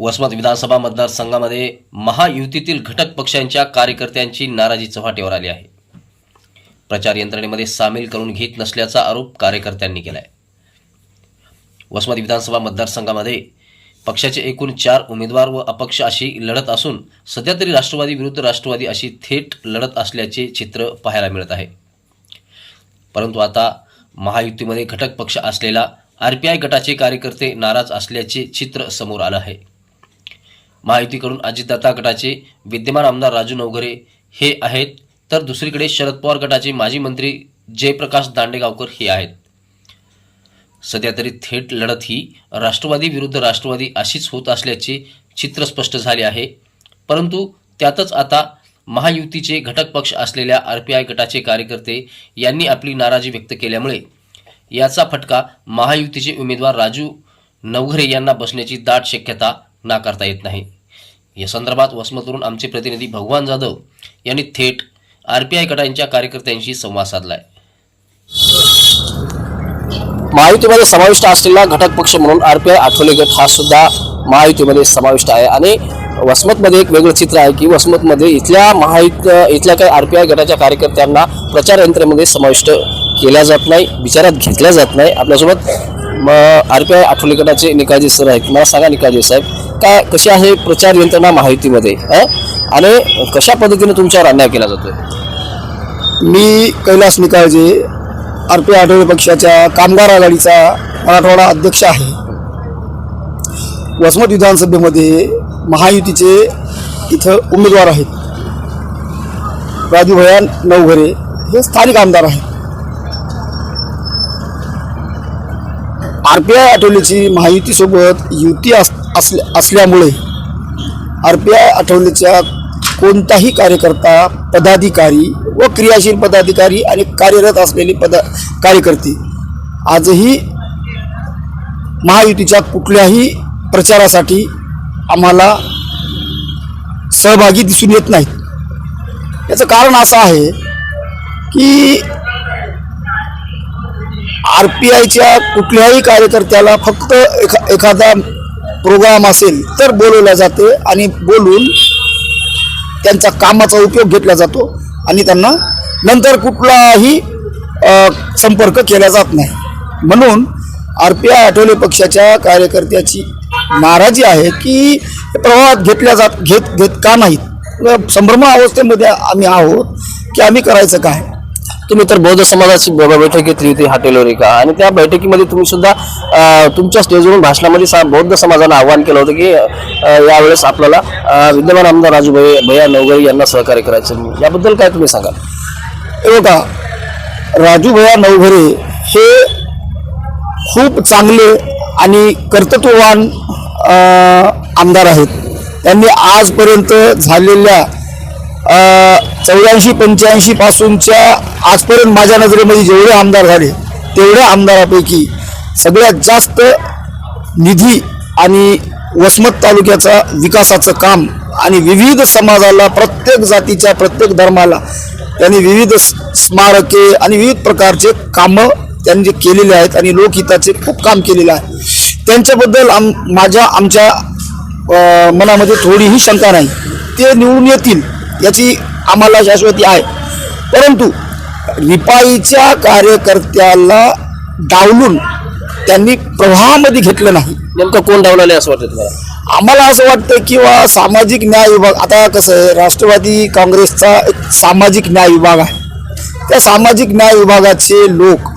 वसमत विधानसभा मतदारसंघामध्ये महायुतीतील घटक पक्षांच्या कार्यकर्त्यांची नाराजी चव्हाट्यावर आली आहे. प्रचार यंत्रणेमध्ये सामील करून घेत नसल्याचा आरोप कार्यकर्त्यांनी केला आहे वसमत विधानसभा मतदारसंघामध्ये पक्षाचे एकूण चार उमेदवार व अपक्ष अशी लढत असून सध्या तरी राष्ट्रवादी विरुद्ध राष्ट्रवादी अशी थेट लढत असल्याचे चित्र पाहायला मिळत आहे. परंतु आता महायुतीमध्ये घटक पक्ष असलेला आर पी आय गटाचे कार्यकर्ते नाराज असल्याचे चित्र समोर आलं आहे. महायुतीकडून अजितदादा गटाचे विद्यमान आमदार राजू नवघरे हे आहेत. तर दुसरीकडे शरद पवार गटाचे माजी मंत्री जयप्रकाश दांडेगावकर हे आहेत. सध्या तरी थेट लढत ही राष्ट्रवादी विरुद्ध राष्ट्रवादी अशीच होत असल्याचे चित्र स्पष्ट झाले आहे. परंतु त्यातच आता महायुतीचे घटक पक्ष असलेल्या आर पी आय गटाचे कार्यकर्ते यांनी आपली नाराजी व्यक्त केल्यामुळे याचा फटका महायुतीचे उमेदवार राजू नवघरे यांना बसण्याची दाट शक्यता नाकारता येत नाही. या संदर्भात वसमतवरून आमचे प्रतिनिधी भगवान जाधव यांनी थेट आर पी आय गटांच्या कार्यकर्त्यांशी संवाद साधलाय. महायुतीमध्ये समाविष्ट असलेला घटक पक्ष म्हणून आर पी आय आठवले गट हा सुद्धा महायुतीमध्ये समाविष्ट आहे. आणि वसमतमध्ये एक वेगळं चित्र आहे की वसमतमध्ये इथल्या महायुत इथल्या काही आर पी आय गटाच्या कार्यकर्त्यांना प्रचार यंत्रणेमध्ये समाविष्ट केल्या जात नाही विचारात घेतल्या जात नाही. आपल्यासोबत आर पी आय आठवले गटाचे निकाजी सर आहेत. मला सांगा निकाजी साहेब काय कशी आहे प्रचार यंत्रणा माहितीमध्ये आणि कशा पद्धतीने तुमच्यावर अन्याय केला जातोय? मी कैलास निकाळजे आर पी आठवले पक्षाच्या कामगार आघाडीचा मराठवाडा अध्यक्ष आहे. वसमत विधानसभेमध्ये महायुतीचे इथं उमेदवार आहेत. राजू भया नवघरे हे स्थानिक आमदार आहेत. आर पी आय आठवलेची महायुतीसोबत युती अस असल्या असल्यामुळे आर पी आय आठवलेच्या कोणताही कार्यकर्ता पदाधिकारी व क्रियाशील पदाधिकारी आणि कार्यरत असलेले पदा कार्यकर्ते आजही महायुतीच्या कुठल्याही प्रचारासाठी आम्हाला सहभागी दिसून येत नाहीत. याचं कारण असं आहे की आर पी आयच्या कुठल्याही कार्यकर्त्याला फक्त एखा एखादा प्रोग्राम असेल तर बोलवला जाते आणि बोलून त्यांचा कामाचा उपयोग घेतला जातो आणि त्यांना नंतर कुठलाही संपर्क केला जात नाही. म्हणून आर पी आय आठवले पक्षाच्या कार्यकर्त्याची नाराजी आहे की प्रवाहात घेतल्या जात घेत घेत का नाहीत? संभ्रम अवस्थेमध्ये आम्ही आहोत की आम्ही करायचं काय? तुम्ही तर बौद्ध समाजाची बैठक घेतली होती हॉटेलवर का? आणि त्या बैठकीमध्ये तुम्ही सुद्धा तुमच्या स्टेजवरून भाषणामध्ये सा बौद्ध समाजाला आवाहन केलं होतं की यावेळेस आपल्याला विद्यमान आमदार राजू भैया नवगरी यांना सहकार्य करायचं याबद्दल काय तुम्ही सांगाल? हे बघा राजू भैया नवघरे हे खूप चांगले आणि कर्तृत्ववान आमदार आहेत. त्यांनी आजपर्यंत झालेल्या चौऱ्याऐंशी पंच्याऐंशी पासूनच्या आजपर्यंत माझ्या नजरेमध्ये जेवढे आमदार झाले तेवढ्या आमदारापैकी सगळ्यात जास्त निधी आणि वसमत तालुक्याचा विकासाचं काम आणि विविध समाजाला प्रत्येक जातीच्या प्रत्येक धर्माला त्यांनी विविध स्मारके आणि विविध प्रकारचे कामं त्यांनी जे केलेले आहेत आणि लोकहिताचे खूप काम केलेलं आहे. त्यांच्याबद्दल आम माझ्या आमच्या मनामध्ये थोडीही शंका नाही. ते निवडून येतील. याची आम्हाला शाश्वती आहे. परंतु रिपाईच्या कार्यकर्त्याला डावलून त्यांनी प्रवाहामध्ये घेतलं नाही. नेमकं कोण डावलाले असं वाटतं तुम्हाला? आम्हाला असं वाटतं किंवा सामाजिक न्याय विभाग आता कसं आहे राष्ट्रवादी काँग्रेसचा एक सामाजिक न्याय विभाग आहे. त्या सामाजिक न्याय विभागाचे लोक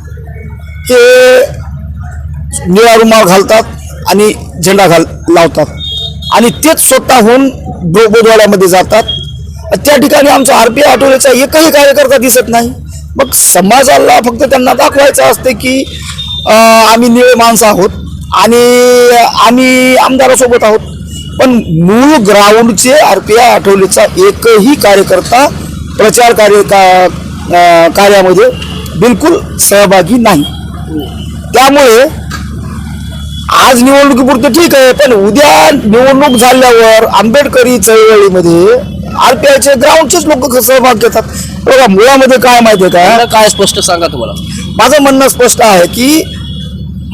हे निळा रुमाल घालतात आणि झेंडा घाल लावतात. आणि तेच स्वतःहून बो बोधवाड्यामध्ये जातात. त्या ठिकाणी आमचा आर पी आय एकही कार्यकर्ता दिसत नाही. मग समाजाला फक्त त्यांना दाखवायचं असते की आम्ही निळे माणसं आहोत आणि आम्ही आमदारासोबत आहोत. पण मूळ ग्राउंडचे आर पी आय आठवलेचा एकही कार्यकर्ता प्रचार कार्य का कार्यामध्ये बिलकुल सहभागी नाही. त्यामुळे आज निवडणुकीपुरतं ठीक आहे पण उद्या निवडणूक झाल्यावर आंबेडकरी चळवळीमध्ये आर पी आयचे ग्राउंडचेच लोक सहभाग घेतात. बघा मुळामध्ये काय माहिती आहे काय स्पष्ट सांगा तुम्हाला? माझं म्हणणं स्पष्ट आहे की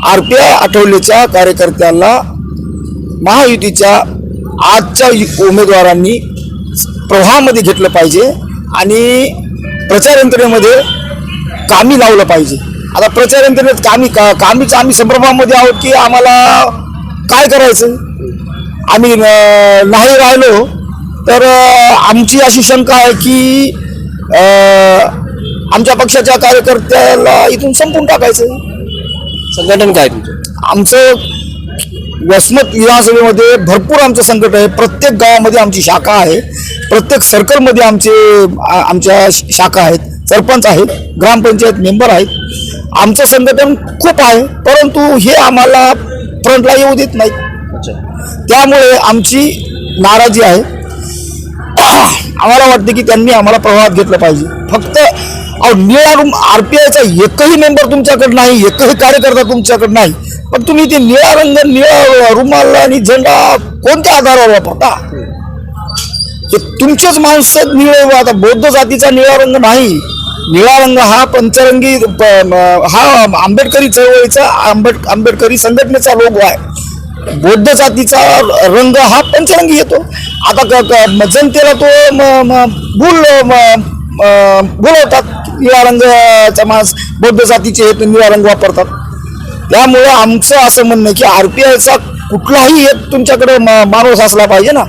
आर पी आय आठवलेच्या कार्यकर्त्याला महायुतीच्या आजच्या उमेदवारांनी प्रवाहामध्ये घेतलं पाहिजे आणि प्रचार यंत्रणेमध्ये कामी लावलं पाहिजे. आता प्रचार यंत्रणेत कामी का कामीच आम्ही संभ्रमामध्ये आहोत की आम्हाला काय करायचं? आम्ही नाही राहिलो तर आमची अशी शंका आहे की आमच्या पक्षाच्या कार्यकर्त्याला इथून संपून टाकायचं. संघटन काय तुमचं? आमचं वसमत विधानसभेमध्ये भरपूर आमचं संकट आहे. प्रत्येक गावामध्ये आमची शाखा आहे. प्रत्येक सर्कलमध्ये आमचे आमच्या शाखा आहेत. सरपंच आहेत ग्रामपंचायत मेंबर आहेत. आमचं संघटन खूप आहे परंतु हे आम्हाला फ्रंटला येऊ देत अच्छा. त्यामुळे आमची नाराजी आहे. आम्हाला वाटते की त्यांनी आम्हाला प्रवाहात घेतलं पाहिजे. फक्त अहो निळा रूम आर पी आयचा एकही मेंबर तुमच्याकडे नाही एकही कार्यकर्ता तुमच्याकडे नाही. पण तुम्ही ते निळा रंग निळा रुमाल आणि झेंडा कोणत्या आधारावर वापरता? हे तुमचेच माणसं निळे आता बौद्ध जातीचा निळा रंग नाही. निळा रंग हा पंचरंगी प- हा आंबेडकरी चळवळीचा आंबेड आंबेडकरी संघटनेचा लोगो आहे. बौद्ध जातीचा रंग हा पंचरंगी येतो. आता क- जनतेला तो म- भूल म- बोलवतात निळा रंगाचा माणस बौद्ध जातीचे हे निळा रंग वापरतात. त्यामुळे आमचं असं म्हणणं आहे की आर पी आयचा कुठलाही एक तुमच्याकडे माणूस असला पाहिजे ना.